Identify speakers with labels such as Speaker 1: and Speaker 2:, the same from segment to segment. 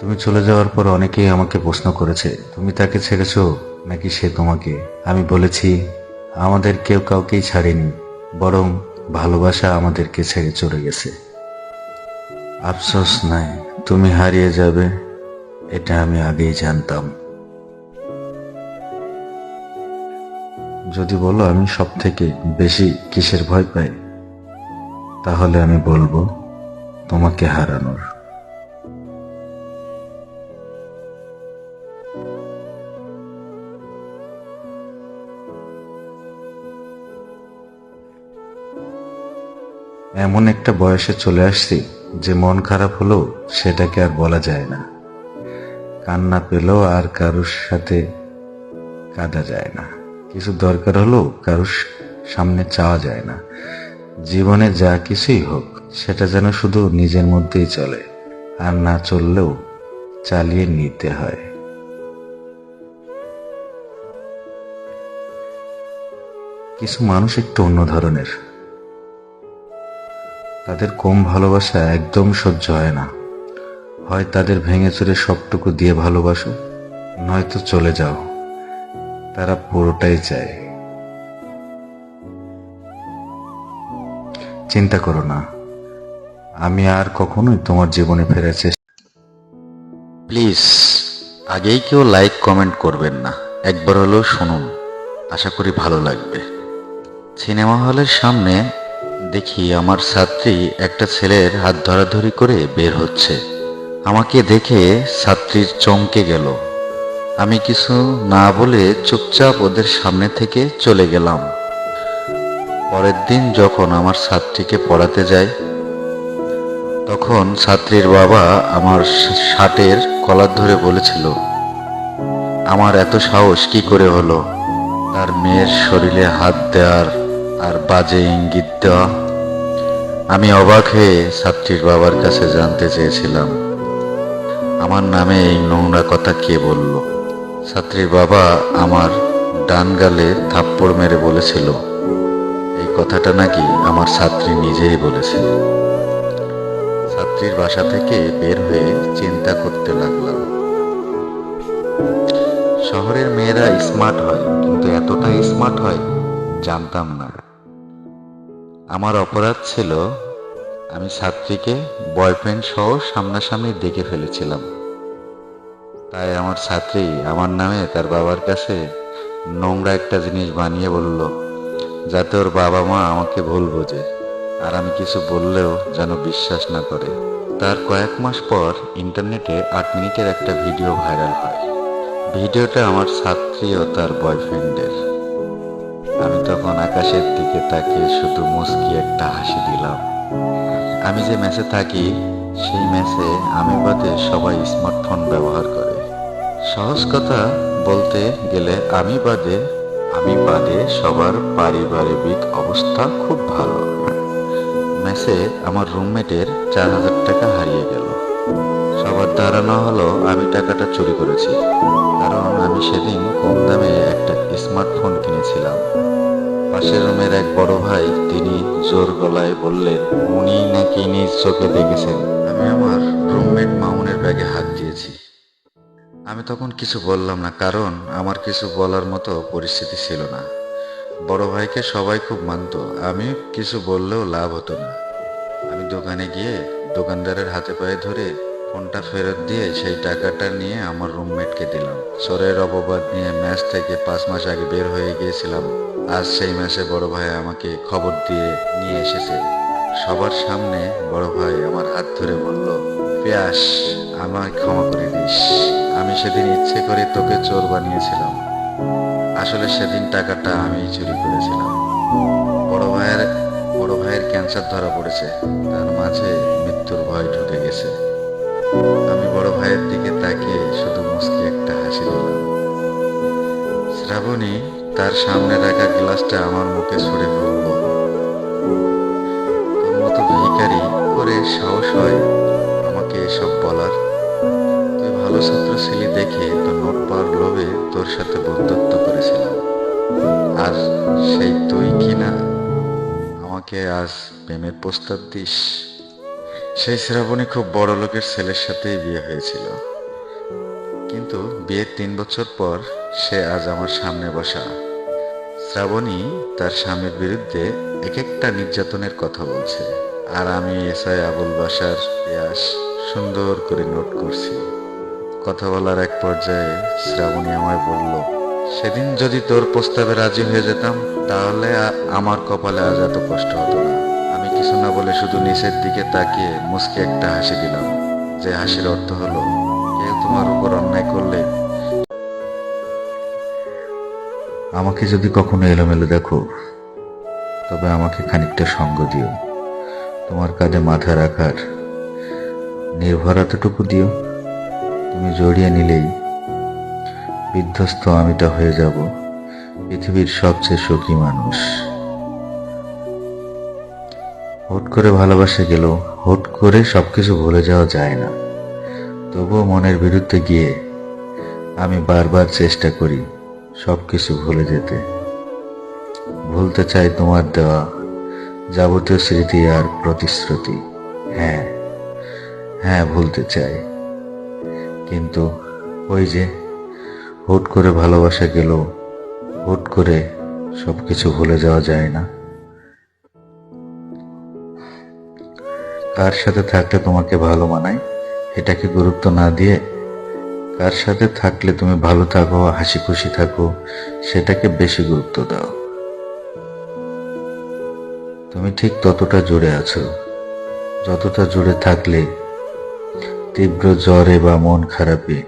Speaker 1: তুমি চলে যাওয়ার পর অনেকেই আমাকে প্রশ্ন করেছে, তুমি তাকে ছেড়েছ নাকি সে তোমাকে? আমি বলেছি, আমাদের কেউ কাউকেই ছাড়েনি, বরং ভালোবাসা আমাদেরকে ছেড়ে চলে গেছে। আফসোস নাই, তুমি হারিয়ে যাবে, এটা আমি আগেই জানতাম। যদি বলো আমি সব থেকে বেশি কিসের ভয় পাই, তাহলে আমি বলব তোমাকে হারানোর। এমন একটা বয়সে চলে আসছি যে মন খারাপ হলেও সেটাকে আর বলা যায় না। কান্না পেলেও আর কারুর সাথে কাঁদা যায় না। কিছু দরকার হলেও কারুর সামনে চাওয়া যায় না। জীবনে যা কিছুই হোক, সেটা যেন শুধু নিজের মধ্যেই চলে, আর না চললেও চালিয়ে নিতে হয়। কিছু মানুষ একটু অন্য ধরনের। তাদের কম ভালোবাসা একদম সহ্য হয় না। হয় তাদের ভেঙে চুরে সবটুকু দিয়ে ভালোবাসো, নয়তো চলে যাও। তারা পুরোটাই চায়। চিন্তা করো না। আমি আর কখনোই তোমার জীবনে চেষ্টা প্লিজ, আগেই কেউ লাইক, কমেন্ট করবেন না। একবার হলেও শুনুন। আশা করি ভালো লাগবে। সিনেমা হলের সামনে দেখি আমার ছাত্রী একটা ছেলের হাত ধরাধরি করে বের হচ্ছে। আমাকে দেখে ছাত্রীর চমকে গেল। আমি কিছু না বলে চুপচাপ ওদের সামনে থেকে চলে গেলাম। পরের দিন যখন আমার ছাত্রীকে পড়াতে যাই, তখন ছাত্রীর বাবা আমার শার্টের কলার ধরে বলেছিল, আমার এত সাহস কি করে হলো? তার মেয়ের শরীরে হাত দেওয়ার আর বাজে ইঙ্গিত দেওয়া। আমি অবাক হয়ে ছাত্রীর বাবার কাছে জানতে চেয়েছিলাম। আমার নামে এই নোংরা কথা কে বলল? ছাত্রীর বাবা আমার ডান গালে থাপ্পড় মেরে বলেছিল, এই কথাটা নাকি আমার ছাত্রী নিজেই বলেছে। ছাত্রীর বাসা থেকে বের হয়ে চিন্তা করতে লাগলাম। শহরের মেয়েরা স্মার্ট হয়, কিন্তু এতটা স্মার্ট হয়, জানতাম না। আমার অপরাধ ছিল আমি ছাত্রীকে বয়ফ্রেন্ড সহ সামনাসামনি দেখে ফেলেছিলাম। তাই আমার ছাত্রী আমার নামে তার বাবার কাছে নোংরা একটা জিনিস বানিয়ে বলল, যাতে ওর বাবা মা আমাকে ভুল বোঝে আর আমি কিছু বললেও যেন বিশ্বাস না করে। তার কয়েক মাস পর ইন্টারনেটে আট মিনিটের একটা ভিডিও ভাইরাল হয়। ভিডিওটা আমার ছাত্রী ও তার বয়ফ্রেন্ডের আমি তখন আকাশের দিকে তাকিয়ে শুধু মুস্কি একটা হাসি দিলাম। আমি যে ম্যাচে থাকি, সেই ম্যাচে আমি বাদে সবাই স্মার্টফোন ব্যবহার করে। সহজ কথা বলতে গেলে আমি বাদে আমি বাদে সবার পারিবারিক অবস্থা খুব ভালো। ম্যাচে আমার রুমমেটের চার হাজার টাকা হারিয়ে গেল। সবার ধারণা হলো আমি টাকাটা চুরি করেছি। কারণ আমি সেদিন কম দামে একটা জোর গলায় বললেন, উনি নাকি নিজ চোখে দেখেছেন, আমি আমার রুমমেট মামুনের ব্যাগে হাত দিয়েছি। আমি তখন কিছু বললাম না, কারণ আমার কিছু বলার মতো পরিস্থিতি ছিল না। বড় ভাইকে সবাই খুব মানত, আমি কিছু বললেও লাভ হতো না। আমি দোকানে গিয়ে দোকানদারের হাতে পায়ে ধরে ফোনটা ফেরত দিয়ে সেই টাকাটা নিয়ে আমার রুমমেটকে দিলাম। চোরের অপবাদ নিয়ে ম্যাচ থেকে পাঁচ মাস আগে বের হয়ে গিয়েছিলাম। আজ সেই ম্যাচে বড় ভাই আমাকে খবর দিয়ে নিয়ে এসেছে। সবার সামনে বড় ভাই আমার হাত ধরে বলল, পেয়াস, আমায় ক্ষমা করে দিস। আমি সেদিন ইচ্ছে করে তোকে চোর বানিয়েছিলাম। আসলে সেদিন টাকাটা আমি চুরি করেছিলাম। বড় ভাইয়ের বড় ভাইয়ের ক্যান্সার ধরা পড়েছে। তার মাঝে মৃত্যুর ভয় ঢুকে গেছে। আমি বড় ভাইয়ের দিকে তাকিয়ে শুধু মুসকি একটা হাসি দিলাম। শ্রাবণী তার সামনে রাখা গ্লাসটা আমার মুখে ছুড়ে পড়ল তোর মতো ভিখারি করে সাহস হয় আমাকে এসব বলার। তুই ভালো ছাত্র ছিলি দেখে তোর নোট পাওয়ার লোভে তোর সাথে বন্ধুত্ব করেছিলাম। আর সেই তুই কিনা? আমাকে আজ প্রেমের প্রস্তাব দিস। সেই শ্রাবণী খুব বড় লোকের ছেলের সাথেই বিয়ে হয়েছিল। কিন্তু বিয়ের তিন বছর পর সে আজ আমার সামনে বসা। শ্রাবণী তার স্বামীর বিরুদ্ধে এক একটা নির্যাতনের কথা বলছে। আর আমি এসআই আবুল বাসার ইতিহাস সুন্দর করে নোট করছি। কথা বলার এক পর্যায়ে শ্রাবণী আমায় বলল, সেদিন যদি তোর প্রস্তাবে রাজি হয়ে যেতাম, তাহলে আমার কপালে আজ এত কষ্ট হতো না। আমি কিছু না বলে শুধু নিচের দিকে তাকিয়ে মুসকে একটা হাসি দিলাম। যে হাসির অর্থ হলো, কেউ তোমার উপর অন্যায় করলে আমাকে যদি কখনো এলোমেলো দেখো, তবে আমাকে খানিকটা সঙ্গ দিও। তোমার কাঁধে মাথা রাখার নির্ভরতাটুকু দিও, তুমি জড়িয়ে নিলেই বিধ্বস্ত আমিটা হয়ে যাব, পৃথিবীর সবচেয়ে সুখী মানুষ। হুট করে ভালোবাসা গেল, হুট করে সবকিছু ভুলে যাওয়া যায় না। তবুও মনের বিরুদ্ধে গিয়ে আমি বারবার চেষ্টা করি সবকিছু ভুলে যেতে। ভুলতে চাই তোমার দেওয়া যাবতীয় স্মৃতি আর প্রতিশ্রুতি। হ্যাঁ হ্যাঁ ভুলতে চাই। কিন্তু ওই যে হুট করে ভালোবাসা গেল, হুট করে সবকিছু ভুলে যাওয়া যায় না। কার সাথে থাকলে তোমাকে ভালো মানায়? এটাকে গুরুত্ব না দিয়ে কার সাথে থাকলে তুমি ভালো থাকো, হাসি খুশি থাকো, সেটাকে বেশি গুরুত্ব দাও। তুমি ঠিক ততটা জুড়ে আছো। যতটা জুড়ে থাকলে তীব্র জ্বরে বা মন খারাপে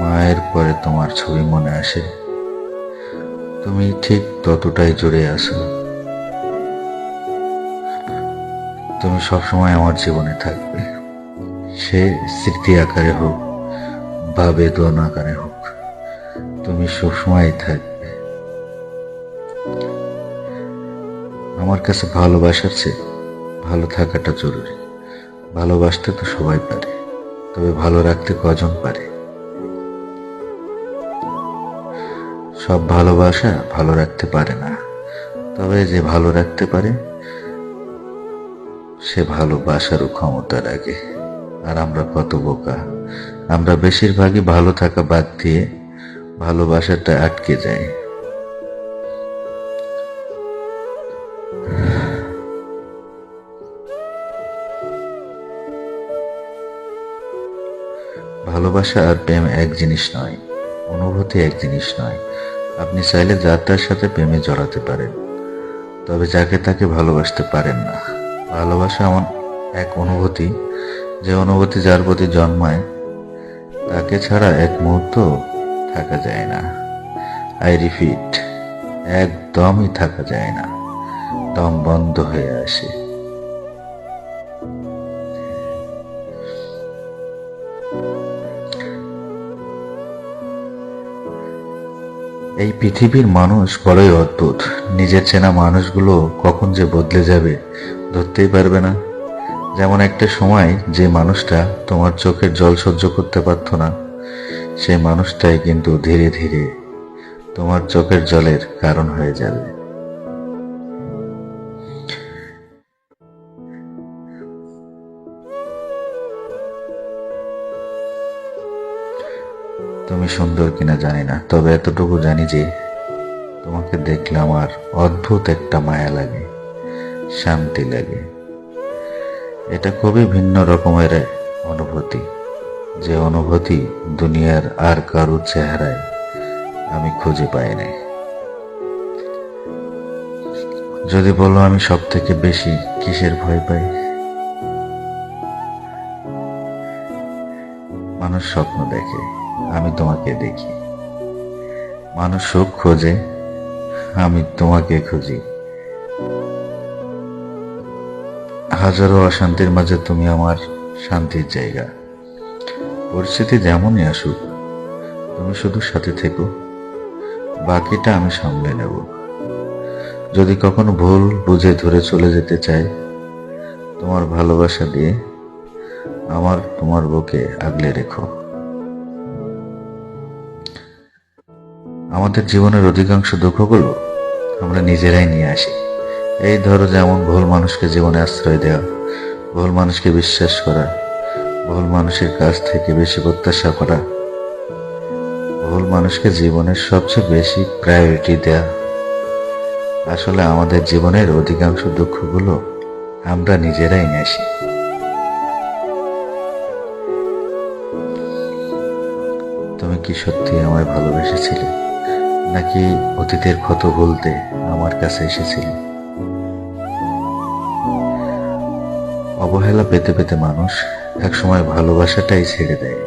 Speaker 1: মায়ের পরে তোমার ছবি মনে আসে। তুমি ঠিক ততটাই জুড়ে আছো। তুমি সবসময় আমার জীবনে থাকবে। সে স্মৃতি আকারে হোক বা বেদন আকারে হোক, তুমি সবসময় থাকবে। আমার কাছে ভালোবাসার চেয়ে ভালো থাকাটা জরুরি। ভালোবাসতে তো সবাই পারে, তবে ভালো রাখতে কজন পারে? সব ভালোবাসা ভালো রাখতে পারে না, তবে যে ভালো রাখতে পারে, সে ভালোবাসারও ক্ষমতা রাখে। আর আমরা কত বোকা আমরা বেশিরভাগই ভালো থাকা বাদ দিয়ে ভালোবাসাটা আটকে যাই। ভালোবাসা আর প্রেম এক জিনিস নয়, অনুভূতি এক জিনিস নয়। আপনি চাইলে যার তার সাথে প্রেমে জড়াতে পারেন, তবে যাকে তাকে ভালোবাসতে পারেন না। ভালোবাসা এমন এক অনুভূতি, যে অনুভূতি যার প্রতি জন্মায় তাকে ছাড়া এক মুহূর্ত থাকা যায় না। আই রিপিট একদমই থাকা যায় না। দম বন্ধ হয়ে আসে। এই পৃথিবীর মানুষ বড়ই অদ্ভুত। নিজের চেনা মানুষগুলো কখন যে বদলে যাবে, ধরতেই পারবে না। যেমন একটা সময় যে মানুষটা তোমার চোখের জল সহ্য করতে পারত না, সেই মানুষটাই কিন্তু ধীরে ধীরে তোমার চোখের জলের কারণ হয়ে যাবে। তুমি সুন্দর কিনা জানি না, তবে এতটুকু জানি যে তোমাকে দেখলে আমার অদ্ভুত একটা মায়া লাগে, শান্তি লাগে। এটা খুবই ভিন্ন রকমের অনুভূতি। যে অনুভূতি দুনিয়ার আর কারোর চেহারায় আমি খুঁজে পাই নাই। যদি বলো আমি সব থেকে বেশি কিসের ভয় পাই? মানুষ স্বপ্ন দেখে, আমি তোমাকে দেখি। মানুষ সুখ খোঁজে, আমি তোমাকে খুঁজি। হাজারো অশান্তির মাঝে তুমি আমার শান্তির জায়গা। পরিস্থিতি যেমনই আসুক, তুমি শুধু সাথে থেকো। বাকিটা আমি সামলে নেব। যদি কখনো ভুল বুঝে ধরে চলে যেতে চাই, তোমার ভালোবাসা দিয়ে আমার তোমার বুকে আগলে রেখো। আমাদের জীবনের অধিকাংশ দুঃখগুলো আমরা নিজেরাই নিয়ে আসি। এই ধরো যেমন ভুল মানুষকে জীবনে আশ্রয় দেওয়া ভুল মানুষকে বিশ্বাস করা, ভুল মানুষের কাছ থেকে বেশি প্রত্যাশা করা, ভুল মানুষকে জীবনের সবচেয়ে বেশি প্রায়োরিটি দেয়া। আসলে আমাদের জীবনের অধিকাংশ দুঃখগুলো আমরা নিজেরাই নিয়ে তুমি কি সত্যি আমায় ভালোবেসেছিলে? নাকি অতীতের ক্ষত বলতে আমার কাছে এসেছিলে? অবহেলা পেতে পেতে মানুষ একসময় ভালোবাসাটাই ছেড়ে দেয়।